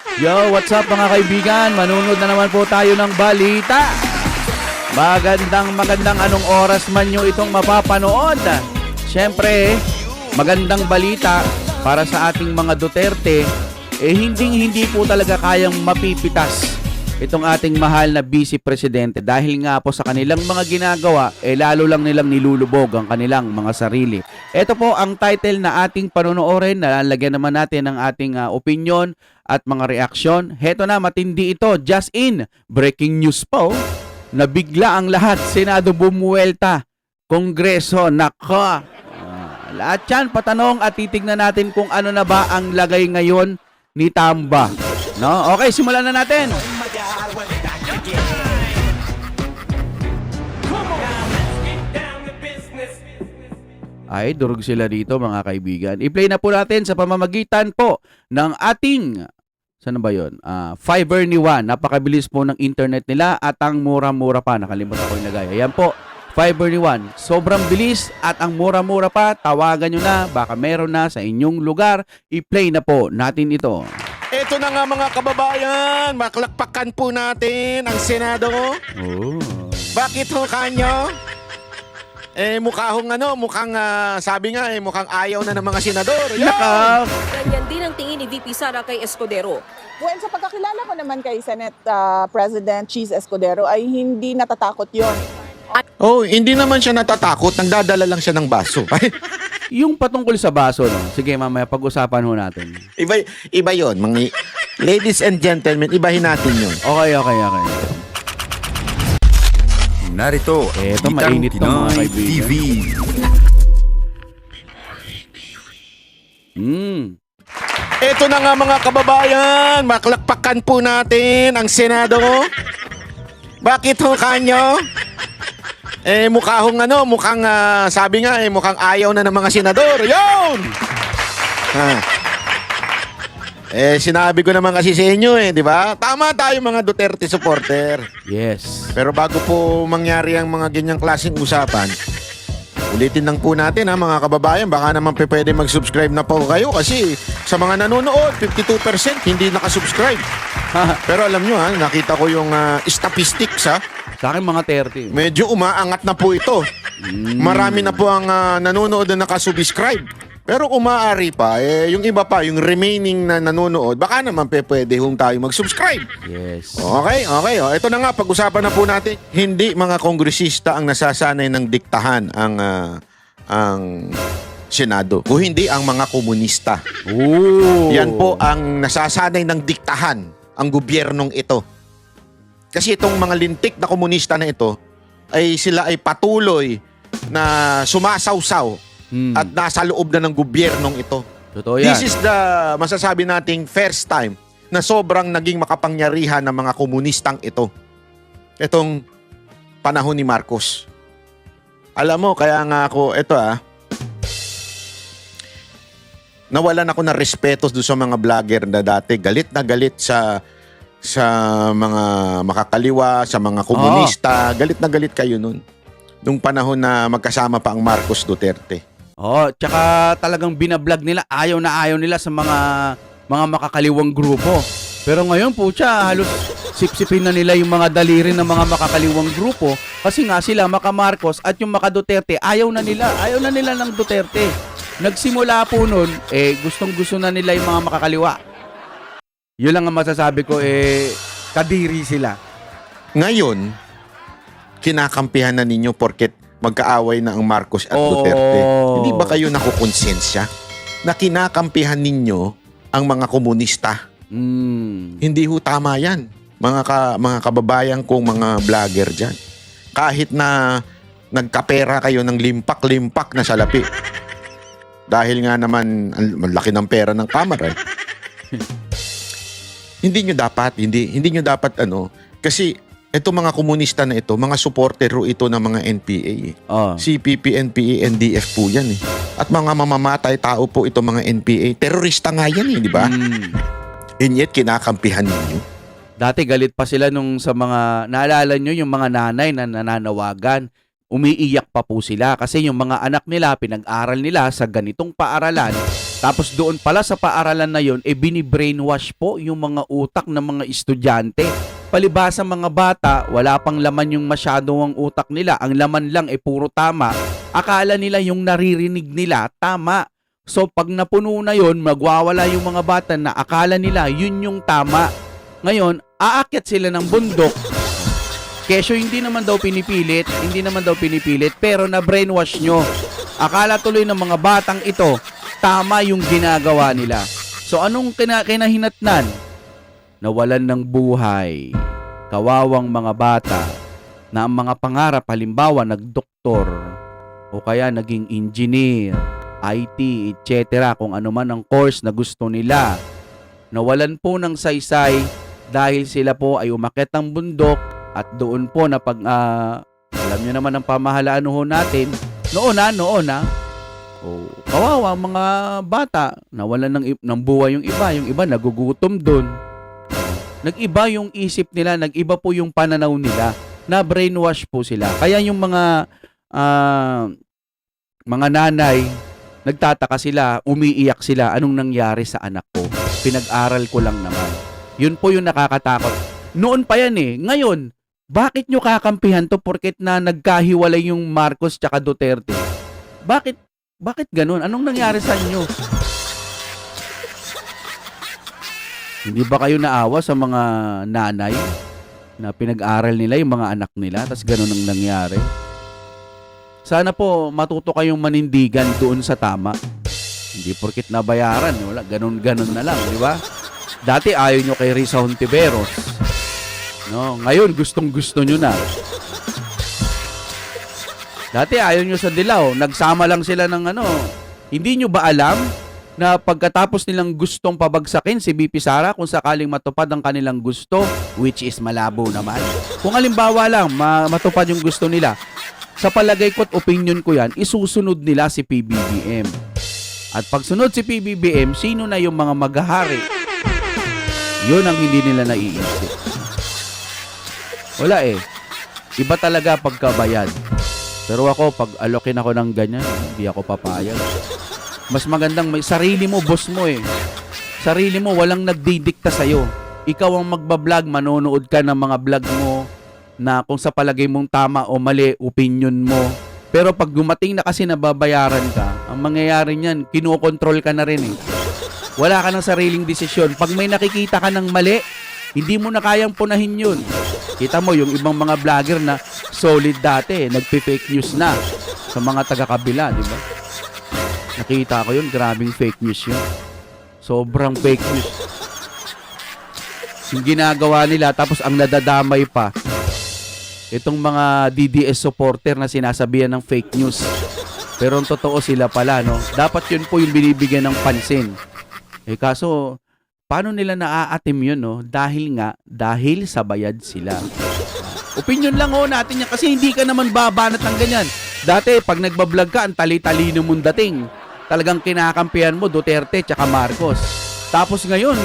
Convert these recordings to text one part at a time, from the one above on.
Yo, what's up mga kaibigan? Manunod na naman po tayo ng balita. Magandang magandang anong oras man nyo itong mapapanood. Siyempre, magandang balita para sa ating mga Duterte. Eh, hindi hindi po talaga kayang mapipitas itong ating mahal na vice presidente dahil nga po sa kanilang mga ginagawa, eh lalo lang nilang nilulubog ang kanilang mga sarili. Ito po ang title na ating panonoorin. Nalalagyan naman natin ng ating ah, opinion at mga reaksyon. Heto na, matindi ito. Just in, breaking news po. Nabigla ang lahat. Senado bumuwelta. Kongreso, nako. Ah, lahat yan, patanong at titignan natin kung ano na ba ang lagay ngayon ni Tamba. No? Okay, simulan na natin. Ay, durog sila dito mga kaibigan. I-play na po natin sa pamamagitan po ng ating Saan ba yun? Ah, Fiverr ni Juan. Napakabilis po ng internet nila at ang mura-mura pa. Nakalimutan ko yung lagay. Ayan po. Fiverr ni Juan. Sobrang bilis at ang mura-mura pa. Tawagan nyo na. Baka meron na sa inyong lugar. I-play na po natin ito. Ito na nga mga kababayan, maklakpakan po natin ang Senado. Oh. Bakit ho kanyo? Eh mukha hong ano, mukhang ah, sabi nga eh, mukhang ayaw na ng mga senador. Yun! Naka! Ganyan din ang tingin ni VP Sara kay Escudero. Well, sa pagkakilala ko naman kay Senate ah, President Cheese Escudero ay hindi natatakot yon. Oh, hindi naman siya natatakot, nagdadala lang siya ng baso. Ay, Yung patungkol sa baso, no? Sige, mamaya pag-usapan ho natin. iba, iba yon, mga ladies and gentlemen, ibahin natin yon. Okay, okay, okay. Narito, Eto, Bitang mainit to, mga kaibigan. TV. Hmm. Ito na nga mga kababayan, maklakpakan po natin ang Senado. Bakit ho kanyo? Eh mukha hong ano, mukhang ah, sabi nga eh, mukhang ayaw na ng mga senador. Yun! Ha. Eh sinabi ko naman kasi sa inyo eh, di ba? Tama tayo mga Duterte supporter. Yes. Pero bago po mangyari ang mga ganyang klaseng usapan, ulitin lang po natin ha mga kababayan, baka naman pe pwede mag-subscribe na po kayo kasi sa mga nanonood, 52% hindi nakasubscribe. Pero alam nyo ha, nakita ko yung ah, statistics ha, Sa akin mga 30. medyo umaangat na po ito. Marami na po ang ah, nanonood na nakasubscribe. Pero kung maaari pa, eh, yung iba pa, yung remaining na nanonood, baka naman pe pwede hong tayo mag-subscribe. Yes. Okay, okay. O, ito na nga, pag-usapan na po natin. Hindi mga kongresista ang nasasanay ng diktahan ang ah, ang Senado. Kung hindi ang mga komunista. Ooh. Yan po ang nasasanay ng diktahan ang gobyernong ito. Kasi itong mga lintik na komunista na ito ay sila ay patuloy na sumasawsaw Hmm. at nasa loob na ng gobyernong ito. Totoo yan. This is the masasabi nating first time na sobrang naging makapangyarihan ng mga komunistang ito. Itong panahon ni Marcos. Alam mo, kaya nga ako, ito ah, nawalan ako ng respeto doon sa mga vlogger na dati. Galit na galit sa sa mga makakaliwa, sa mga komunista. Galit na galit kayo nun. Nung panahon na magkasama pa ang Marcos Duterte. Oh, tsaka talagang binablog nila, ayaw na ayaw nila sa mga mga makakaliwang grupo. Pero ngayon po siya, halos sipsipin na nila yung mga daliri ng mga makakaliwang grupo kasi nga sila Maka Marcos at yung Maka Duterte, ayaw na nila, ayaw na nila ng Duterte. Nagsimula po nun, eh gustong gusto na nila yung mga makakaliwa. Yun lang ang masasabi ko, eh kadiri sila. Ngayon, kinakampihan na ninyo porket magkaaway na ang Marcos at Oo. Duterte. Hindi ba kayo nakukonsensya na kinakampihan ninyo ang mga komunista? Mm. Hindi ho tama yan. Mga, ka, mga kababayan kong mga vlogger dyan. Kahit na nagkapera kayo ng limpak-limpak na salapi. Dahil nga naman, ang laki ng pera ng kamera. eh. hindi nyo dapat, hindi, hindi nyo dapat ano, kasi ito mga komunista na ito, mga supporter ho ito ng mga NPA. eh. Oh. CPP, NPA, NDF po yan eh. At mga mamamatay tao po ito mga NPA. Terorista nga yan eh, di ba? Mm. And yet, kinakampihan ninyo. Dati galit pa sila nung sa mga, naalala nyo yung mga nanay na nananawagan, umiiyak pa po sila kasi yung mga anak nila, pinag-aral nila sa ganitong paaralan, Tapos doon pala sa paaralan na yon, e bini-brainwash po yung mga utak ng mga estudyante. Palibasa mga bata, wala pang laman yung masyado ang utak nila. Ang laman lang e puro tama. Akala nila yung naririnig nila tama. So pag napuno na yon, magwawala yung mga bata na akala nila yun yung tama. Ngayon, aakyat sila ng bundok. Kesyo hindi naman daw pinipilit, hindi naman daw pinipilit, pero na brainwash nyo. Akala tuloy ng mga batang ito, tama yung ginagawa nila. So anong kina- kinahinatnan? Nawalan ng buhay. Kawawang mga bata na ang mga pangarap halimbawa nagdoktor o kaya naging engineer, IT, etc. kung ano man ang course na gusto nila. Nawalan po ng saysay dahil sila po ay umakyat ng bundok at doon po na pag ah, alam niyo naman ang pamahalaan ho natin noon na noon na oh, kawawa mga bata nawalan ng, ng buhay yung iba yung iba nagugutom doon nag-iba yung isip nila nag-iba po yung pananaw nila na brainwash po sila kaya yung mga ah, mga nanay nagtataka sila umiiyak sila anong nangyari sa anak ko pinag-aral ko lang naman yun po yung nakakatakot noon pa yan eh ngayon bakit nyo kakampihan to porket na nagkahiwalay yung Marcos tsaka Duterte? Bakit bakit ganun? Anong nangyari sa inyo? Hindi ba kayo naawa sa mga nanay na pinag-aral nila yung mga anak nila tapos ganun ang nangyari? Sana po matuto kayong manindigan doon sa tama. Hindi porket nabayaran, wala ganun-ganun na lang, di ba? Dati ayaw nyo kay Risa Hontiveros. No, ngayon gustong-gusto nyo na. Dati ayaw nyo sa Dilaw, nagsama lang sila ng ano. Hindi nyo ba alam na pagkatapos nilang gustong pabagsakin si BP Sara kung sakaling matupad ang kanilang gusto, which is malabo naman. Kung halimbawa lang ma- matupad yung gusto nila, sa palagay ko at opinion ko yan, isusunod nila si PBBM. At pag sunod si PBBM, sino na yung mga maghahari? Yun ang hindi nila naiisip. Wala eh. Iba talaga pagkabayad. Pero ako, pag alokin ako ng ganyan, hindi ako papayag. Mas magandang may sarili mo, boss mo eh. Sarili mo, walang nagdidikta sa'yo. Ikaw ang magbablog, manonood ka ng mga vlog mo na kung sa palagay mong tama o mali, opinion mo. Pero pag gumating na kasi nababayaran ka, ang mangyayari niyan, kinokontrol ka na rin eh. Wala ka ng sariling desisyon. Pag may nakikita ka ng mali, hindi mo na kayang punahin yun. Kita mo yung ibang mga vlogger na solid dati, nagpe-fake news na sa mga taga-kabila, di ba? Nakita ko yun, grabing fake news yun. Sobrang fake news. Yung ginagawa nila, tapos ang nadadamay pa, itong mga DDS supporter na sinasabihan ng fake news. Pero ang totoo sila pala, no? Dapat yun po yung binibigyan ng pansin. Eh kaso, paano nila naaatim yun, no? Dahil nga, dahil sa bayad sila. Opinion lang ho natin yan kasi hindi ka naman babanat ng ganyan. Dati, pag nagbablog ka, ang tali-talino mong dating. Talagang kinakampihan mo Duterte tsaka Marcos. Tapos ngayon,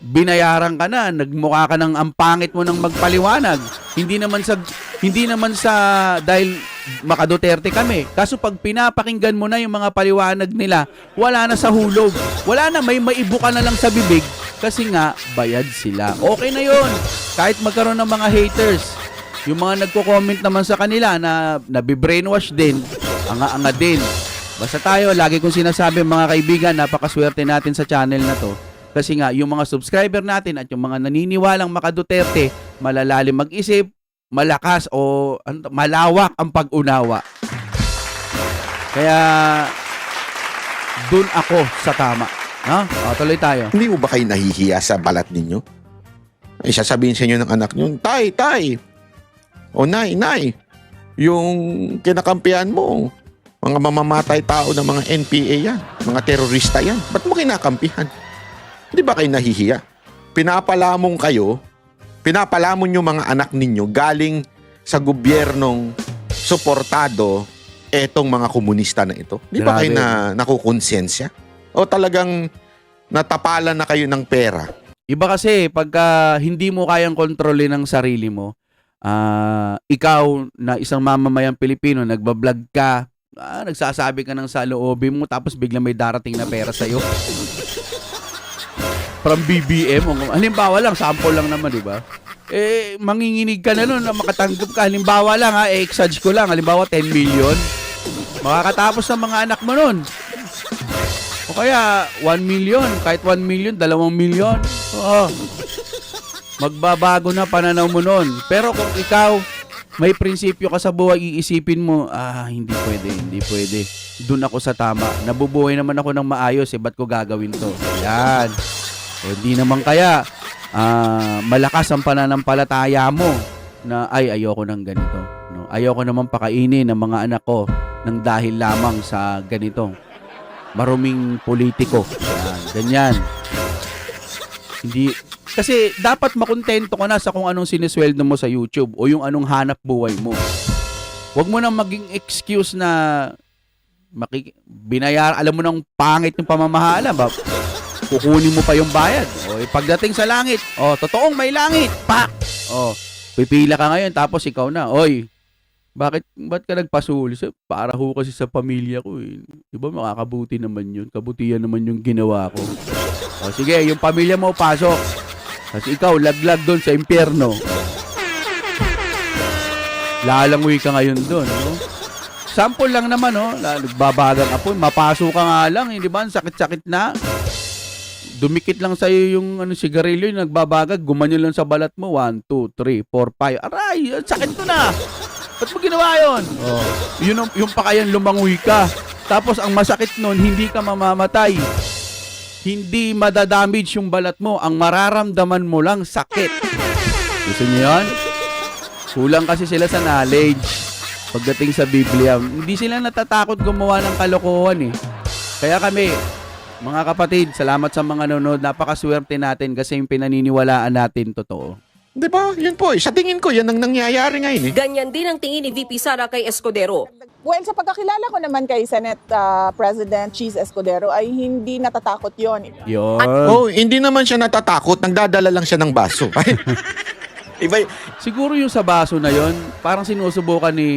binayaran ka na, nagmukha ka ng ang pangit mo ng magpaliwanag. Hindi naman sa hindi naman sa dahil maka Duterte kami. Kaso pag pinapakinggan mo na yung mga paliwanag nila, wala na sa hulog. Wala na, may maibo ka na lang sa bibig kasi nga bayad sila. Okay na 'yon. Kahit magkaroon ng mga haters, yung mga nagko-comment naman sa kanila na nabibrainwash din, anga-anga din. Basta tayo, lagi kong sinasabi mga kaibigan, napakaswerte natin sa channel na to. Kasi nga, yung mga subscriber natin at yung mga naniniwalang maka Duterte, malalalim mag-isip, malakas o ano malawak ang pag-unawa. Kaya, dun ako sa tama. Ha? O, tuloy tayo. Hindi mo ba kayo nahihiya sa balat ninyo? Ay, sasabihin sa inyo ng anak nyo, Tay, tay, o nay, nay, yung kinakampihan mo, mga mamamatay tao ng mga NPA yan, mga terorista yan. Ba't mo kinakampihan? Hindi ba kayo nahihiya? Pinapalamong kayo, pinapalamon yung mga anak ninyo galing sa gobyernong suportado etong mga komunista na ito. Di ba kayo na nakukonsensya? O talagang natapalan na kayo ng pera? Iba kasi pagka hindi mo kayang kontrolin ang sarili mo, ah, ikaw na isang mamamayang Pilipino, nagbablog ka, ah, nagsasabi ka ng saloobin mo tapos biglang may darating na pera sa'yo. From BBM. Halimbawa lang, sample lang naman, di ba? Eh, manginginig ka na nun na makatanggap ka. Halimbawa lang ha, eh, exage ko lang. Halimbawa, 10 million. Makakatapos sa mga anak mo nun. O kaya, 1 million. Kahit 1 million, 2 million. Oo. Magbabago na pananaw mo nun. Pero kung ikaw, may prinsipyo ka sa buhay, iisipin mo, ah, hindi pwede, hindi pwede. Doon ako sa tama. Nabubuhay naman ako ng maayos, eh, ba't ko gagawin to? Yan. Eh, naman kaya, ah, malakas ang pananampalataya mo na, ay, ayoko ng ganito. No? Ayoko naman pakainin ng mga anak ko ng dahil lamang sa ganito. Maruming politiko. Yan, ganyan. Hindi, kasi dapat makontento ka na sa kung anong sinisweldo mo sa YouTube o yung anong hanap buhay mo. Huwag mo nang maging excuse na makik binayar, alam mo nang pangit yung pamamahala ba? Kukunin mo pa yung bayad. O eh, pagdating sa langit, o totoong may langit, pak. O pipila ka ngayon tapos ikaw na. Oy, bakit ba't ka nagpasuli? So, para ho kasi sa pamilya ko eh. 'Di ba makakabuti naman 'yun. Kabutihan naman yung ginawa ko. O sige, yung pamilya mo pasok. Kasi ikaw, laglag doon sa impyerno. Lalangoy ka ngayon doon. No? Sample lang naman, no? La- Nagbabagang apoy. Mapaso ka nga lang, hindi ba? Ang Sakit-sakit na. Dumikit lang sa'yo yung ano, sigarilyo, yung nagbabagag, gumanyo lang sa balat mo. 1, 2, 3, 4, 5. Aray, sakit ko na. Ba't mo ginawa yun? Oh. Yun, ang- yung pa kayang lumangoy ka. Tapos ang masakit nun, hindi ka mamamatay hindi madadamage yung balat mo. Ang mararamdaman mo lang sakit. Gusto niyo yun? Kulang kasi sila sa knowledge pagdating sa Biblia. Hindi sila natatakot gumawa ng kalokohan eh. Kaya kami, mga kapatid, salamat sa mga nanonood. Napakaswerte natin kasi yung pinaniniwalaan natin totoo. Di ba? Yun po. eh. Sa tingin ko, yan ang nangyayari ngayon eh. Ganyan din ang tingin ni VP Sara kay Escudero. Well, sa pagkakilala ko naman kay Senate ah, President Cheese Escudero ay hindi natatakot yon. Yun. Oh, hindi naman siya natatakot. Nagdadala lang siya ng baso. Iba, Siguro yung sa baso na yon, parang sinusubukan ni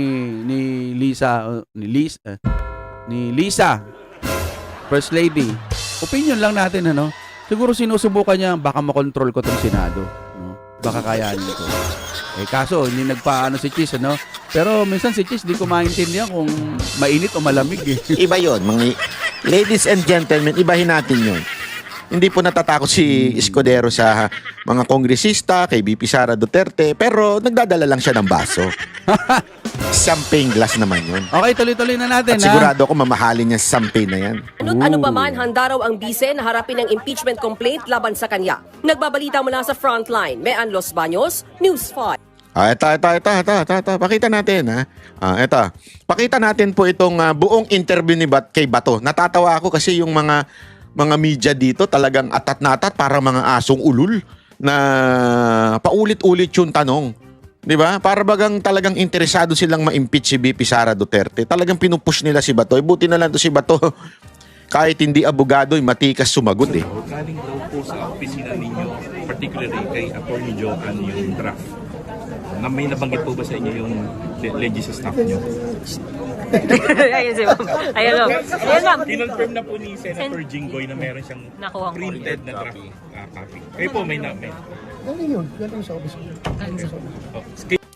ni Lisa uh, ni Lisa uh, ni Lisa First Lady. Opinion lang natin ano. Siguro sinusubukan niya baka makontrol ko tong Senado? Baka kayanin ko. Eh kaso hindi nagpaano si Cheese ano. Pero minsan si Cheese di ko maintindihan kung mainit o malamig eh. iba yon mga ladies and gentlemen, ibahin natin yon. Hindi po natatakot si Escudero sa mga kongresista, kay BP Sara Duterte, pero nagdadala lang siya ng baso. Champagne glass naman yun. Okay, tuloy-tuloy na natin At ha. sigurado ako mamahalin niya sa champagne na yan. Ano't ano pa man, handa raw ang bise na harapin ang impeachment complaint laban sa kanya. Nagbabalita mula sa frontline, Mean Los Baños, News 5. Ah, ito, ito, ito, ito, ito, ito. Pakita natin, ha? Ah, ito. Pakita natin po itong ah, buong interview ni Bat kay Bato. Natatawa ako kasi yung mga mga media dito talagang atat na atat para mga asong ulul na paulit-ulit yung tanong. 'Di ba? Para bagang talagang interesado silang ma-impeach si BP Sara Duterte. Talagang pinupush nila si Bato. Eh, buti na lang to si Bato. Kahit hindi abogado, matikas sumagot eh. Galing daw po sa opisina ninyo, particularly kay Attorney Joanne yung draft. Na may nabanggit po ba sa inyo yung le- legis staff nyo? Ayun si ma'am. Ayun ma'am. Ayun ma'am. Kinonfirm na po ni Senator Jinggoy na meron siyang Nakuha ko. printed na draft ah, copy. Kayo po may na... May, oh,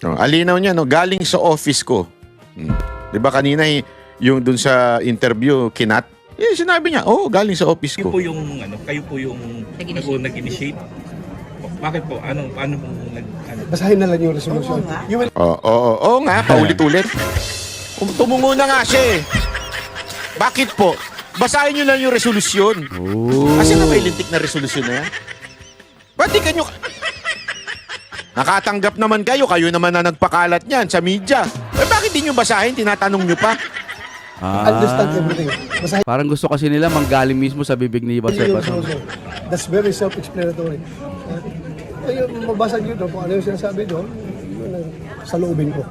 Oh, alinaw niya, no? Galing sa office ko. Hmm. Di ba kanina eh, yung dun sa interview, kinat? Eh, sinabi niya, oh, galing sa office kayo ko. po yung ano, kayo po yung Nag-initiate. nag- nag-initiate. Bakit po? Ano ano pong nag ano? Basahin na lang yung resolution. Oo, oo, oo nga, paulit-ulit. Um, Tumungo na nga siya eh. Bakit po? Basahin niyo lang yung resolusyon. Oh. Kasi na may lintik na resolusyon na yan. Ba't di kanyo... Nakatanggap naman kayo, kayo naman na nagpakalat niyan sa media. Eh bakit di nyo basahin? Tinatanong nyo pa. Ah, understand everything. Basahin parang gusto kasi nila manggaling mismo sa bibig ni Bato. resolution. That's very self-explanatory. Uh, ayun, mabasa nyo doon kung ano yung sinasabi doon, sa loobin ko.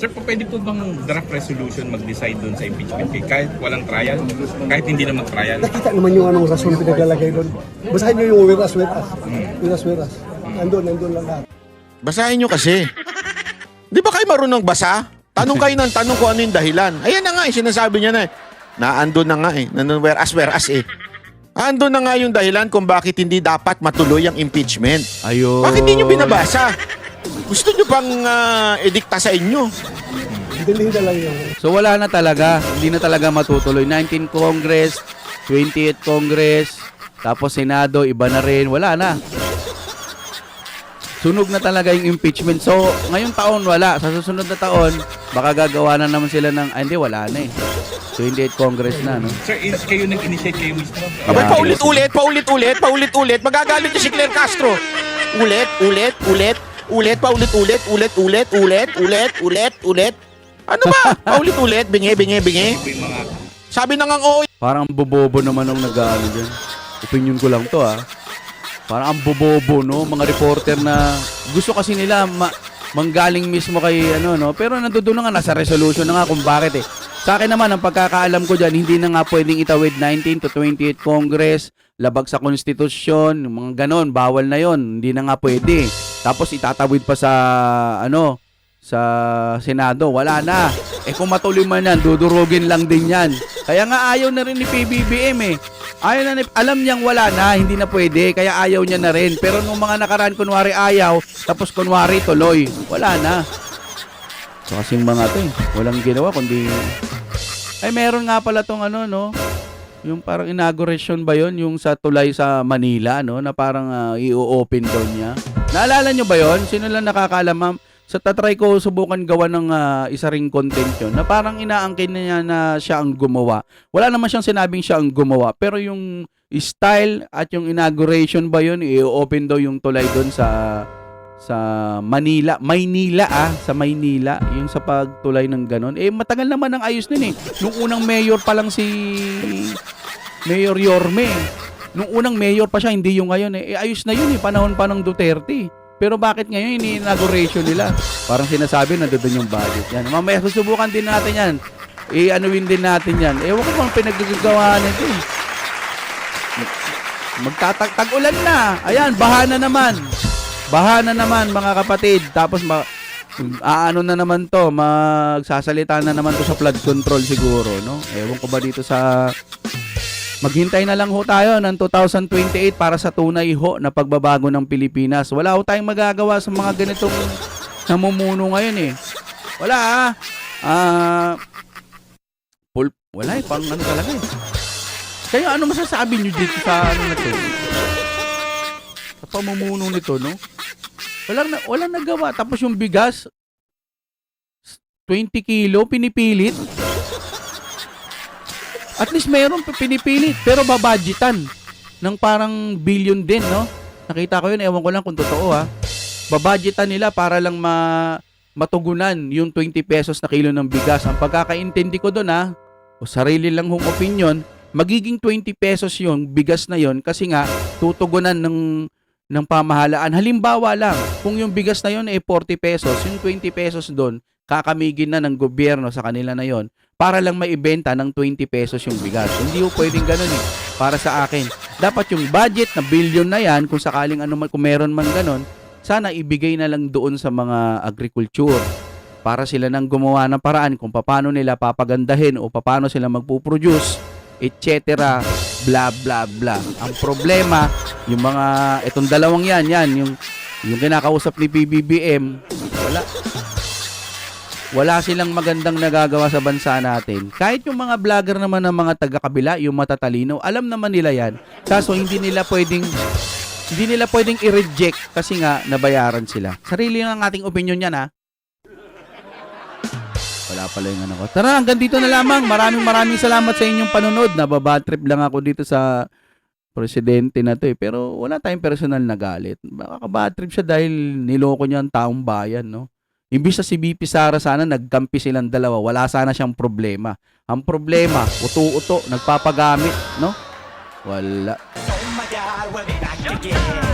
Sir, po, pwede po bang draft resolution mag-decide doon sa impeachment case? Kahit walang trial? Kahit hindi naman trial? Nakita naman yung anong rason pinaglalagay doon. Basahin nyo yung wiras wiras. Wiras wiras. Nandun, nandun lang lahat. Basahin nyo kasi. Di ba kayo marunong basa? Tanong kayo ng tanong kung ano yung dahilan. Ayan na nga, eh, sinasabi niya na eh. Naandun na nga eh. Nandun, whereas, whereas eh. Andun na nga yung dahilan kung bakit hindi dapat matuloy ang impeachment. Ayun. Bakit hindi nyo binabasa? Gusto nyo bang ah, edikta sa inyo? Dilhin na lang yung So wala na talaga. Hindi na talaga matutuloy. 19 Congress, 28 Congress, tapos Senado, iba na rin. Wala na. Sunog na talaga yung impeachment. So, ngayong taon wala. Sa susunod na taon, baka gagawa na naman sila ng, ah, hindi, wala na eh. 28 Congress na, no? Sir, is, kayo nag-initiate kayo mismo? Abay, Yeah. paulit-ulit, paulit-ulit, paulit-ulit. Magagalit niya si Claire Castro. Ulit, ulit, ulit, ulit, paulit-ulit, ulit, ulit, ulit, ulit, ulit, ulit. Ano ba? Paulit-ulit, bingi, bingi, bingi. Mga Sabi na nga oo. Parang ang bobobo naman nung nag-ano dyan. Opinion ko lang to, ah. Parang ang bobobo, no? Mga reporter na gusto kasi nila ma- manggaling mismo kay ano, no? Pero nandoon na nga, nasa resolution na nga kung bakit eh. Sa akin naman, ang pagkakaalam ko dyan, hindi na nga pwedeng itawid 19 to 28 Congress, labag sa konstitusyon, mga ganon, bawal na yon Hindi na nga pwede. Tapos itatawid pa sa, ano, sa Senado, wala na. Eh kung matuloy man yan, dudurugin lang din yan. Kaya nga ayaw na rin ni PBBM eh. Ayaw na ni, alam niyang wala na, hindi na pwede, kaya ayaw niya na rin. Pero nung mga nakaraan, kunwari ayaw, tapos kunwari tuloy, wala na. So kasing mga to eh, walang ginawa kundi... Ay meron nga pala tong ano no, yung parang inauguration ba yon yung sa tulay sa Manila no na parang ah, i-open daw niya. Naalala nyo ba yon? Sino lang nakakaalam ma'am? Sa tatry ko subukan gawa ng ah, isa ring content yun na parang inaangkin na niya na siya ang gumawa. Wala naman siyang sinabing siya ang gumawa pero yung style at yung inauguration ba yun i-open daw yung tulay doon sa sa Manila, Maynila ah, sa Maynila, yung sa pagtulay ng ganon. Eh matagal naman ang ayos nun eh. Nung unang mayor pa lang si Mayor Yorme. Nung unang mayor pa siya, hindi yung ngayon eh. eh ayos na yun eh, panahon pa ng Duterte. Pero bakit ngayon ini-inauguration nila? Parang sinasabi na doon yung budget. Yan. Mamaya susubukan din natin yan. I-anuin din natin yan. Ewan ko bang pinaggagawa nito eh. Magtatag-ulan na. Ayan, baha na naman. Baha na naman mga kapatid. Tapos ma aano na naman to, magsasalita na naman to sa flood control siguro, no? Ewan ko ba dito sa Maghintay na lang ho tayo ng 2028 para sa tunay ho na pagbabago ng Pilipinas. Wala ho tayong magagawa sa mga ganitong namumuno ngayon eh. Wala ah. Pul- wala eh, pang ano talaga eh. Kaya ano masasabi nyo dito sa ano na to? Sa pamumuno nito, no? Walang, na, walang nagawa. Tapos yung bigas, 20 kilo, pinipilit. At least mayroon pa pinipilit, pero babadgetan ng parang billion din, no? Nakita ko yun, ewan ko lang kung totoo ha. Babadgetan nila para lang ma matugunan yung 20 pesos na kilo ng bigas. Ang pagkakaintindi ko doon ha, o sarili lang hong opinion, magiging 20 pesos yung bigas na yon kasi nga tutugunan ng ng pamahalaan. Halimbawa lang, kung yung bigas na yon ay 40 pesos, yung 20 pesos doon, kakamigin na ng gobyerno sa kanila na yon para lang maibenta ng 20 pesos yung bigas. Hindi po pwedeng ganun eh. Para sa akin. Dapat yung budget na billion na yan, kung sakaling ano man, kung meron man ganun, sana ibigay na lang doon sa mga agriculture para sila nang gumawa ng paraan kung paano nila papagandahin o paano sila magpuproduce, etc. bla bla bla. Ang problema, yung mga itong dalawang yan, yan yung yung kinakausap ni PBBM, wala wala silang magandang nagagawa sa bansa natin. Kahit yung mga vlogger naman ng mga taga-kabila, yung matatalino, alam naman nila yan. Kaso hindi nila pwedeng hindi nila pwedeng i-reject kasi nga nabayaran sila. Sarili lang ang ating opinion yan ha. Wala pala yung ano ko. Tara, hanggang dito na lamang. Maraming maraming salamat sa inyong panunod. Nababad trip lang ako dito sa presidente na to eh. Pero wala tayong personal na galit. Baka bad siya dahil niloko niya ang taong bayan, no? Imbis sa si BP Sara sana nagkampi silang dalawa, wala sana siyang problema. Ang problema, uto-uto, nagpapagamit, no? Wala. Oh my god, we'll be back again.